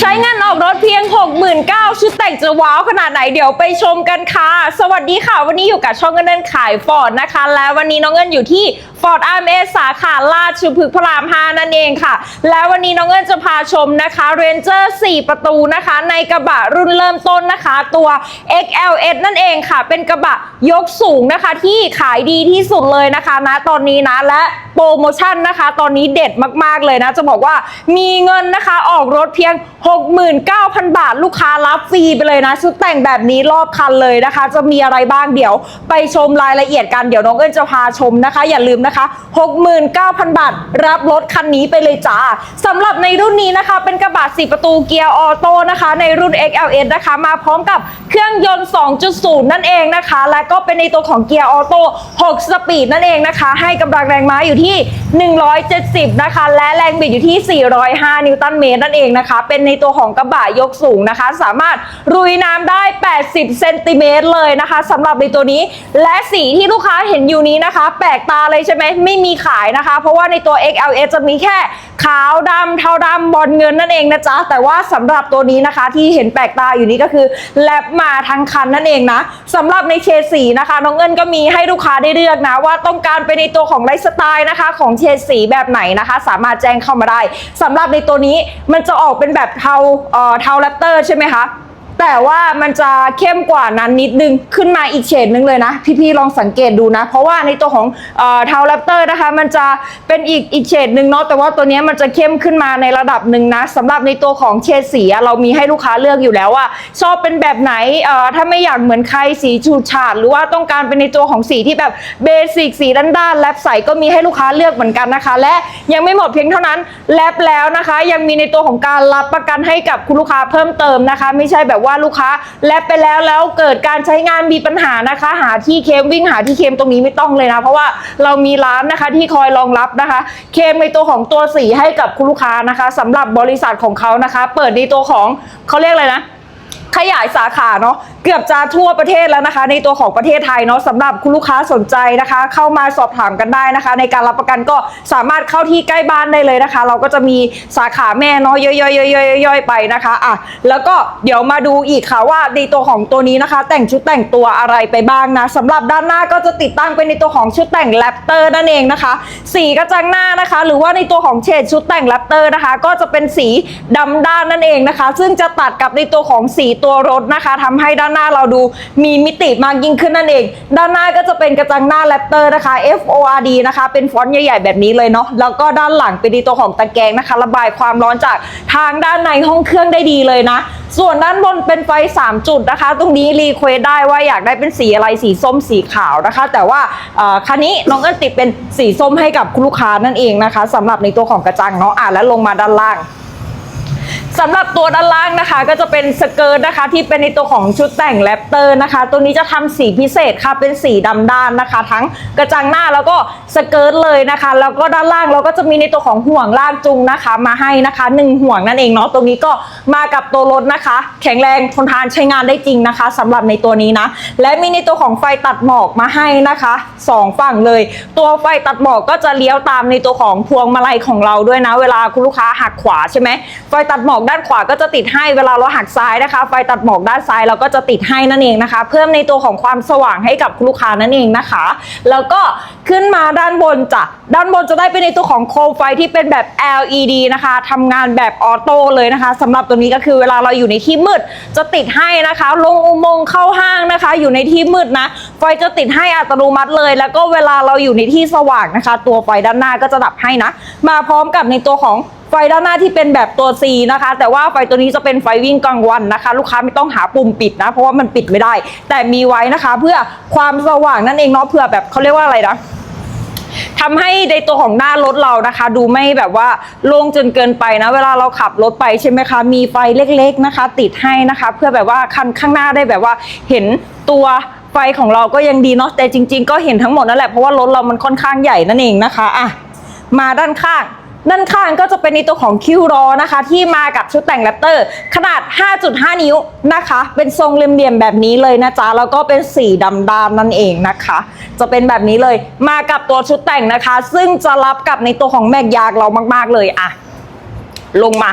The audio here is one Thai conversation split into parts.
ใช้งินออกรถเพียง 69,000ชุดแต่งจะว้าวขนาดไหนเดี๋ยวไปชมกันค่ะ สวัสดีค่ะ วันนี้อยู่กับช่องเงินเดินขายฟอร์ดนะคะ และวันนี้น้องเงินอยู่ที่ฟอร์ดอาร์เอสาขาลาดชุพฤกษ์พระราม 5 นั่นเองค่ะ และวันนี้น้องเงินจะพาชมนะคะเรนเจอร์4 ประตูนะคะ ในกระบะรุ่นเริ่มต้นนะคะ ตัว XLS นั่นเองค่ะ เป็นกระบะยกสูงนะคะที่ขายดีที่สุดเลยนะคะนะตอนนี้นะและ รโมชั่นนะคะ ตอนนี้เด็ดมากๆเลยนะ จะบอกว่ามีเงินนะคะออกรถเพียง 69,000 บาท ลูกค้ารับฟรีไปเลยนะ ชุดแต่งแบบนี้รอบคันเลยนะคะ จะมีอะไรบ้างเดี๋ยว ไปชมรายละเอียดกันเดี๋ยวน้องเอิญจะพาชมนะคะ อย่าลืมนะคะ 69,000 บาท รับรถคันนี้ไปเลยจ้าสำหรับในรุ่นนี้นะคะ เป็นกระบะ4ประตูเกียร์ออโต้นะคะ ในรุ่น XLS นะคะ มาพร้อมกับเครื่องยนต์ 2.0 นั่นเองนะคะ และก็เป็นในตัวของเกียร์ออโต้6สปีดนั่นเองนะคะ ให้กำลังแรงม้าอยู่ที่170 นะคะ และแรงบิดอยู่ที่ 405 นิวตันเมตรนั่นเองนะคะ เป็นในตัวของกระบะยกสูงนะคะ สามารถรุยน้ำได้ 80 เซนติเมตรเลยนะคะสำหรับในตัวนี้ และสีที่ลูกค้าเห็นอยู่นี้นะคะ แปลกตาเลยใช่ไหมไม่มีขายนะคะ เพราะว่าในตัว XLS จะมีแค่ขาวดำเทาดำบอลเงินนั่นเองนะจ๊ะ แต่ว่าสำหรับตัวนี้นะคะที่เห็นแปลกตาอยู่นี้ก็คือแลบมาทั้งคันนั่นเองนะสำหรับในเชดสีนะคะ น้องเงินก็มีให้ลูกค้าได้เลือกนะ ว่าต้องการไปในตัวของไลฟ์สไตล์นะคะของเฉดสีแบบไหนนะคะ สามารถแจ้งเข้ามาได้สำหรับในตัวนี้มันจะออกเป็นแบบเทาเอ่อเทาแรปเตอร์ใช่ไหมคะ แต่ว่ามันจะเข้มกว่านั้นนิดนึงขึ้นมาอีกเฉดนึงเลยนะ พี่ๆลองสังเกตดูนะ เพราะว่าในตัวของเทาแรปเตอร์นะคะ มันจะเป็นอีกอีกเฉดหนึ่งเนาะแต่ว่าตัวนี้มันจะเข้มขึ้นมาในระดับหนึ่งนะสำหรับในตัวของเฉดสีเรามีให้ลูกค้าเลือกอยู่แล้วว่า ชอบเป็นแบบไหนถ้าไม่อยากเหมือนใครสีฉูดฉาดหรือว่าต้องการเป็นในตัวของสีที่แบบเบสิกสีด้านๆแลบใสก็มีให้ลูกค้าเลือกเหมือนกันนะคะ และยังไม่หมดเพียงเท่านั้นแลบแล้วนะคะ ยังมีในตัวของการรับประกันให้กับคุณลูกค้าเพิ่มเติมนะคะ ไม่ใช่แบบว่าลูกค้าแลบไปแล้วแล้วเกิดการใช้งานมีปัญหานะคะ หาที่เคมวิ่งหาที่เคมตรงนี้ไม่ต้องเลยนะ เพราะว่าเรามีร้านนะคะที่คอยรองรับนะคะ เคมในตัวของตัวสีให้กับคุณลูกค้านะคะสำหรับบริษัทของเขานะคะ เปิดในตัวของเขาเรียกอะไรนะขยายสาขาเนาะ เกือบจะทั่วประเทศแล้วนะคะ ในตัวของประเทศไทยเนาะสำหรับคุณลูกค้าสนใจนะคะ เข้ามาสอบถามกันได้นะคะ ในการรับประกันก็สามารถเข้าที่ใกล้บ้านได้เลยนะคะ เราก็จะมีสาขาแม่เนาะย่อยๆๆๆๆไปนะคะอะแล้วก็เดี๋ยวมาดูอีกค่ะว่าในตัวของตัวนี้นะคะ แต่งชุดแต่งตัวอะไรไปบ้างนะสำหรับด้านหน้าก็จะติดตั้งเป็นในตัวของชุดแต่งแรปเตอร์นั่นเองนะคะ สีกระจังหน้านะคะ หรือว่าในตัวของเฉดชุดแต่งแรปเตอร์นะคะ ก็จะเป็นสีดำด้านนั่นเองนะคะ ซึ่งจะตัดกับในตัวของสีตัวรถนะคะทำให้ด้านหน้าเราดูมีมิติมากยิ่งขึ้นนั่นเอง ด้านหน้าก็จะเป็นกระจังหน้าแรปเตอร์นะคะ F O R D นะคะ เป็นฟอนต์ใหญ่ ๆ แบบนี้เลยเนาะแล้วก็ด้านหลังเป็นตัวของตะแกรงนะคะ ระบายความร้อนจากทางด้านในห้องเครื่องได้ดีเลยนะ ส่วนด้านบนเป็นไฟ 3 จุดนะคะ ตรงนี้รีเควสได้ว่าอยากได้เป็นสีอะไรสีส้มสีขาวนะคะ แต่ว่าคันนี้น้องเอิญติดเป็นสีส้มให้กับลูกค้านั่นเองนะคะสำหรับในตัวของกระจังเนาะอะแล้วลงมาด้านล่าง สำหรับตัวด้านล่างนะคะ ก็จะเป็นสเกิร์ตนะคะ ที่เป็นในตัวของชุดแต่งแรปเตอร์นะคะ ตัวนี้จะทำสีพิเศษค่ะเป็นสีดำด้านนะคะ ทั้งกระจังหน้าแล้วก็สเกิร์ตเลยนะคะ แล้วก็ด้านล่างเราก็จะมีในตัวของห่วงลากจูงนะคะ มาให้นะคะหนึ่งห่วงนั่นเองเนาะตรงนี้ก็มากับตัวรถนะคะ แข็งแรงทนทานใช้งานได้จริงนะคะสำหรับในตัวนี้นะ และมีในตัวของไฟตัดหมอกมาให้นะคะสองฝั่งเลย ตัวไฟตัดหมอกก็จะเลี้ยวตามในตัวของพวงมาลัยของเราด้วยนะ เวลาคุณลูกค้าหักขวาใช่ไหมไฟตัดหมอกด้านขวาก็จะติดให้เวลาเราหักซ้ายนะคะ ไฟตัดหมอกด้านซ้ายเราก็จะติดให้นั่นเองนะคะ เพิ่มในตัวของความสว่างให้กับลูกค้านั่นเองนะคะ แล้วก็ขึ้นมาด้านบนจ้ะด้านบนจะได้เป็นในตัวของโคมไฟที่เป็นแบบ LED นะคะทำงานแบบออโต้เลยนะคะสำหรับตัวนี้ก็คือเวลาเราอยู่ในที่มืดจะติดให้นะคะ ลงอุโมงค์เข้าห้างนะคะ อยู่ในที่มืดนะ ไฟจะติดให้อัตโนมัติเลย แล้วก็เวลาเราอยู่ในที่สว่างนะคะ ตัวไฟด้านหน้าก็จะดับให้นะ มาพร้อมกับในตัวของ ไฟด้านหน้าที่เป็นแบบตัว C นะคะ แต่ว่าไฟตัวนี้จะเป็นไฟวิ่งกลางวันนะคะ ลูกค้าไม่ต้องหาปุ่มปิดนะ เพราะว่ามันปิดไม่ได้ แต่มีไว้นะคะเพื่อความสว่างนั่นเองเนาะเพื่อแบบเขาเรียกว่าอะไรนะทำให้ในตัวของหน้ารถเรานะคะ ดูไม่แบบว่าโล่งจนเกินไปนะ เวลาเราขับรถไปใช่ไหมคะ มีไฟเล็กๆนะคะ ติดให้นะคะ เพื่อแบบว่าคันข้างหน้าได้แบบว่าเห็นตัวไฟของเราก็ยังดีเนาะแต่จริง ๆ ก็เห็นทั้งหมดนั่นแหละเพราะว่ารถเรามันค่อนข้างใหญ่นั่นเองนะคะอะมาด้านข้าง ด้านข้างก็จะเป็นในตัวของคิวรอนะคะ ที่มากับชุดแต่งแรปเตอร์ ขนาด 5.5 นิ้วนะคะ เป็นทรงเหลี่ยมๆแบบนี้เลยนะจ๊ะ แล้วก็เป็นสีดำดำนั่นเองนะคะ จะเป็นแบบนี้เลยมากับตัวชุดแต่งนะคะ ซึ่งจะรับกับในตัวของแม็กยากเรามากๆเลยอะ ลงมา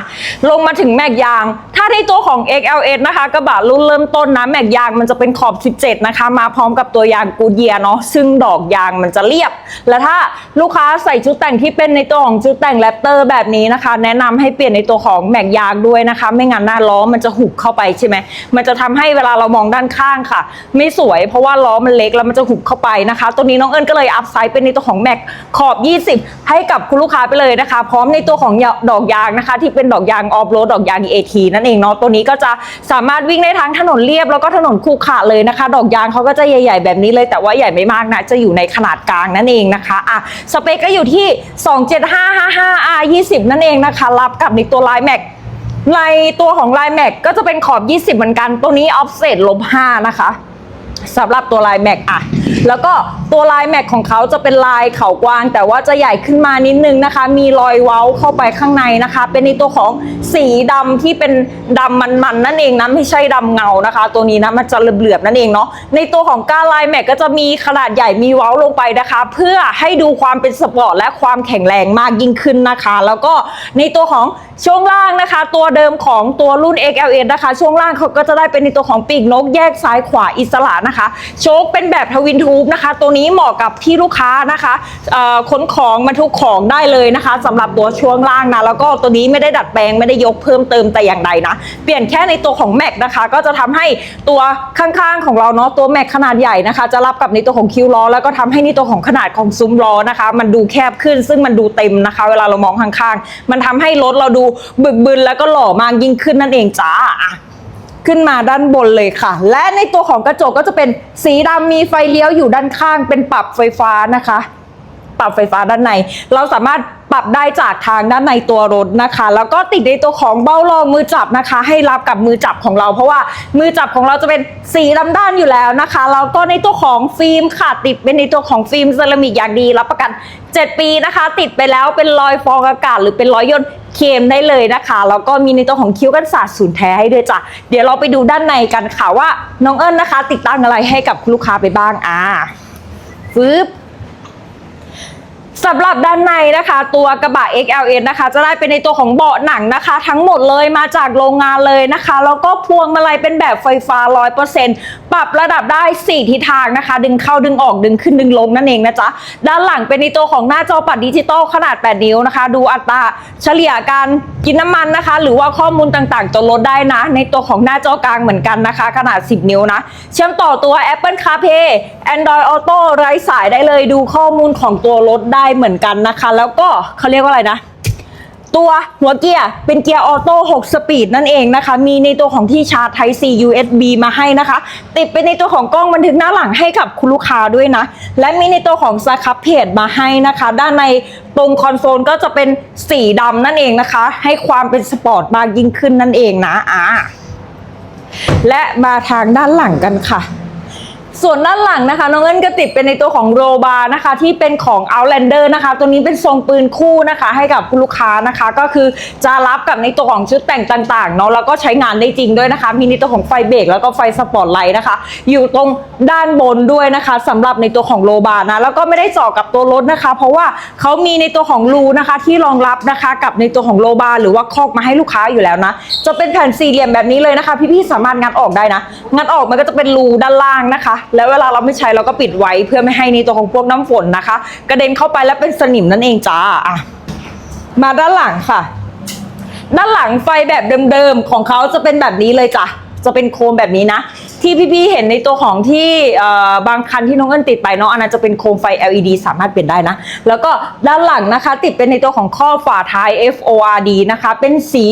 ลงมาถึงแม็กยาง ถ้าในตัวของ XLS นะคะ กระบะรุ่นเริ่มต้นนะ แม็กยางมันจะเป็นขอบ 17 นะคะ มาพร้อมกับตัวยางกูเยียเนาะซึ่งดอกยางมันจะเรียบ และถ้าลูกค้าใส่ชุดแต่งที่เป็นในตัวของชุดแต่งแรปเตอร์แบบนี้นะคะ แนะนำให้เปลี่ยนในตัวของแม็กยางด้วยนะคะ ไม่งั้นหน้าล้อมันจะหุบเข้าไปใช่ไหมมันจะทำให้เวลาเรามองด้านข้างค่ะ ไม่สวยเพราะว่าล้อมันเล็กแล้วมันจะหุบเข้าไปนะคะ ตัวนี้น้องเอิญก็เลยอัพไซด์เป็นในตัวของแม็กขอบ 20 ให้กับคุณลูกค้าไปเลยนะคะ พร้อมในตัวของดอกยางนะคะที่เป็นดอกยางออฟโรดดอกยาง AT นั่นเองเนาะตัวนี้ก็จะสามารถวิ่งได้ทั้งถนนเรียบแล้วก็ถนนคูขระเลยนะคะ ดอกยางเขาก็จะใหญ่ ๆ แบบนี้เลยแต่ว่าใหญ่ไม่มากนะจะอยู่ในขนาดกลางนั่นเองนะคะอะสเปคก็อยู่ที่ 27555 R 20นั่นเองนะคะ รับกับในตัวไลน์แม็กในตัวของลายแม็กก็จะเป็นขอบ 20 เหมือนกันตัวนี้ออฟเซตลบ5นะคะ สำหรับตัวลายแม็กอะแล้วก็ตัวลายแม็กของเขาจะเป็นลายเขากวาง แต่ว่าจะใหญ่ขึ้นมานิดนึงนะคะ มีรอยเว้าเข้าไปข้างในนะคะ เป็นในตัวของสีดำที่เป็นดำมันๆนั่นเองนะไม่ใช่ดำเงานะคะ ตัวนี้นะมันจะเหลือบๆนั่นเองเนาะในตัวของก้าลายแม็กก็จะมีขนาดใหญ่มีเว้าลงไปนะคะ เพื่อให้ดูความเป็นสปอร์ตและความแข็งแรงมากยิ่งขึ้นนะคะ แล้วก็ในตัวของช่วงล่างนะคะ ตัวเดิมของตัวรุ่น XLS นะคะ ช่วงล่างเขาก็จะได้เป็นในตัวของปีกนกแยกซ้ายขวาอิสระนะคะโชคเป็นแบบทวินทูบนะคะ ตัวนี้เหมาะกับที่ลูกค้านะคะขนของบรรทุกของได้เลยนะคะสำหรับตัวช่วงล่างนะแล้วก็ตัวนี้ไม่ได้ดัดแปลงไม่ได้ยกเพิ่มเติมแต่อย่างใดนะ เปลี่ยนแค่ในตัวของแม็กนะคะ ก็จะทำให้ตัวข้างๆของเราเนาะตัวแม็กขนาดใหญ่นะคะ จะรับกับในตัวของคิวล้อแล้วก็ทำให้ในตัวของขนาดของซุ้มล้อนะคะ มันดูแคบขึ้นซึ่งมันดูเต็มนะคะ เวลาเรามองข้างๆ มันทำให้รถเราดูบึกบึนแล้วก็หล่อมากยิ่งขึ้นนั่นเองจ้า ขึ้นมาด้านบนเลยค่ะ และในตัวของกระจกก็จะเป็นสีดำมีไฟเลี้ยวอยู่ด้านข้าง เป็นปรับไฟฟ้านะคะ ปรับไฟฟ้าด้านใน เราสามารถ ปรับได้จากทางด้านในตัวรถนะคะ แล้วก็ติดในตัวของเบ้ารองมือจับนะคะ ให้รับกับมือจับของเรา เพราะว่ามือจับของเราจะเป็นสีดำด้านอยู่แล้วนะคะแล้วก็ในตัวของฟิล์มค่ะติดเป็นในตัวของฟิล์มเซรามิกอย่างดีรับประกัน 7 ปีนะคะ ติดไปแล้วเป็นรอยฟองอากาศ หรือเป็นรอยย่นเคมได้เลยนะคะแล้วก็มีในตัวของคิ้วกันศาสตร์ศูนย์แท้ให้ด้วยจ้ะเดี๋ยวเราไปดูด้านในกันค่ะว่าน้องเอิญนะคะ ติดตั้งอะไรให้กับลูกค้าไปบ้างอ่าฟึบ สำหรับด้านในนะคะ ตัวกระบะ XLS นะคะ จะได้เป็นในตัวของเบาะหนังนะคะ ทั้งหมดเลยมาจากโรงงานเลยนะคะ แล้วก็พวงมาลัยเป็นแบบไฟฟ้า 100%ปรับระดับได้ 4 ทิศทางนะคะ ดึงเข้าดึงออกดึงขึ้นดึงลงนั่นเองนะจ๊ะ ด้านหลังเป็นในตัวของหน้าจอปัดดิจิตอลขนาด 8 นิ้วนะคะ ดูอัตราเฉลี่ยการกินน้ำมันนะคะ หรือว่าข้อมูลต่างๆตัวรถได้นะ ในตัวของหน้าจอกลางเหมือนกันนะคะ ขนาด 10 นิ้วนะ เชื่อมต่อตัว Apple CarPlay Android Auto ไร้สายได้เลยดูข้อมูลของตัวรถได้เหมือนกันนะคะ แล้วก็เขาเรียกว่าอะไรนะ ตัวหัวเกียร์เป็นเกียร์ออโต้6สปีดนั่นเองนะคะ มีในตัวของที่ชาร์จ Type C USB มาให้นะคะ ติดเป็นในตัวของกล้องบันทึกหน้าหลังให้กับคุณลูกค้าด้วยนะ และมีในตัวของสครับเพจมาให้นะคะ ด้านในตรงคอนโซลก็จะเป็นสีดำนั่นเองนะคะ ให้ความเป็นสปอร์ตมากยิ่งขึ้นนั่นเองนะอ่าและมาทางด้านหลังกันค่ะ ส่วนด้านหลังนะคะน้องเอิญก็ติดเป็นในตัวของโรบาร์นะคะ ที่เป็นของ Outlander นะคะ ตัวนี้เป็นทรงปืนคู่นะคะ ให้กับลูกค้านะคะ ก็คือจะรับกับในตัวของชุดแต่งต่างๆเนาะแล้วก็ใช้งานได้จริงด้วยนะคะ มีในตัวของไฟเบรกแล้วก็ไฟสปอตไลท์นะคะ อยู่ตรงด้านบนด้วยนะคะสำหรับในตัวของโรบาร์นะแล้วก็ไม่ได้เจาะกับตัวรถนะคะ เพราะว่าเขามีในตัวของรูนะคะ ที่รองรับนะคะกับในตัวของโรบาร์หรือว่าคอกมาให้ลูกค้าอยู่แล้วนะ จะเป็นแผ่นสี่เหลี่ยมแบบนี้เลยนะคะ พี่ๆสามารถงัดออกได้นะงัดออกมันก็จะเป็นรูด้านล่างนะคะแล้วเวลาเราไม่ใช้เราก็ปิดไว้เพื่อไม่ให้ในตัวของพวกน้ำฝนนะคะ กระเด็นเข้าไปแล้วเป็นสนิมนั่นเองจ้าอะมาด้านหลังค่ะ ด้านหลังไฟแบบเดิมๆของเขาจะเป็นแบบนี้เลยจ้ะจะเป็นโคมแบบนี้นะ ที่พี่ๆเห็นในตัวของที่บางคันที่น้องเอิญติดไปเนาะอันนั้นจะเป็นโคมไฟ LED สามารถเปลี่ยนได้นะ แล้วก็ด้านหลังนะคะ ติดเป็นในตัวของข้อฝาท้าย FORD นะคะ เป็นสี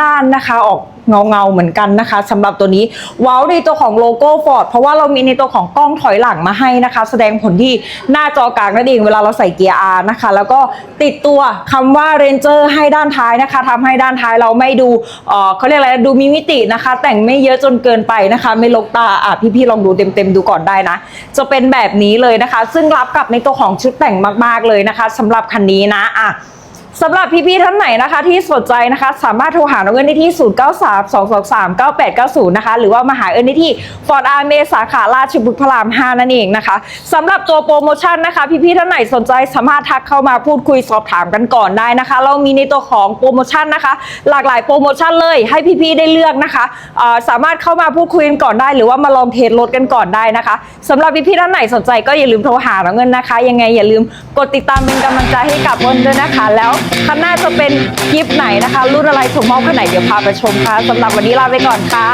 ด้านๆนะคะ ออก เงาเงาเหมือนกันนะคะสำหรับตัวนี้ว้าวในตัวของโลโก้ฟอร์ดเพราะว่าเรามีในตัวของกล้องถอยหลังมาให้นะคะ แสดงผลที่หน้าจอกลางนั่นเองเวลาเราใส่เกียร์ R นะคะ แล้วก็ติดตัวคำว่า Ranger ให้ด้านท้ายนะคะทำให้ด้านท้ายเราไม่ดูเออเขาเรียกอะไรดูมีมิตินะคะ แต่งไม่เยอะจนเกินไปนะคะ ไม่ลกตาอะพี่ๆลองดูเต็มๆดูก่อนได้นะ จะเป็นแบบนี้เลยนะคะ ซึ่งรับกับในตัวของชุดแต่งมาก ๆเลยนะคะสำหรับคันนี้นะอะ สำหรับพี่ๆท่านไหนนะคะ ที่สนใจนะคะ สามารถโทรหาน้องเอิญได้ที่ 0 9 3 2 2 3 9 8 9 0 นะคะ หรือว่ามาหาเอิญได้ที่ฟอร์ดอาร์เมสาขาราชบุตรพระราม 5 นั่นเองนะคะสำหรับตัวโปรโมชั่นนะคะ พี่ๆท่านไหนสนใจสามารถทักเข้ามาพูดคุยสอบถามกันก่อนได้นะคะ เรามีในตัวของโปรโมชั่นนะคะ หลากหลายโปรโมชั่นเลยให้พี่ๆได้เลือกนะคะสามารถเข้ามาพูดคุยกันก่อนได้ หรือว่ามาลองเทสรถกันก่อนได้นะคะสำหรับพี่ๆท่านไหนสนใจก็อย่าลืมโทรหาน้องเงินนะคะ ยังไงอย่าลืมกดติดตามเป็นกำลังใจให้กับอ้นด้วยนะคะแล้วข้างหน้าจะเป็นคลิปไหนนะคะ รุ่นอะไรส่มอบขนาดไหนเดี๋ยวพาไปชมค่ะสำหรับวันนี้ลาไปก่อนค่ะ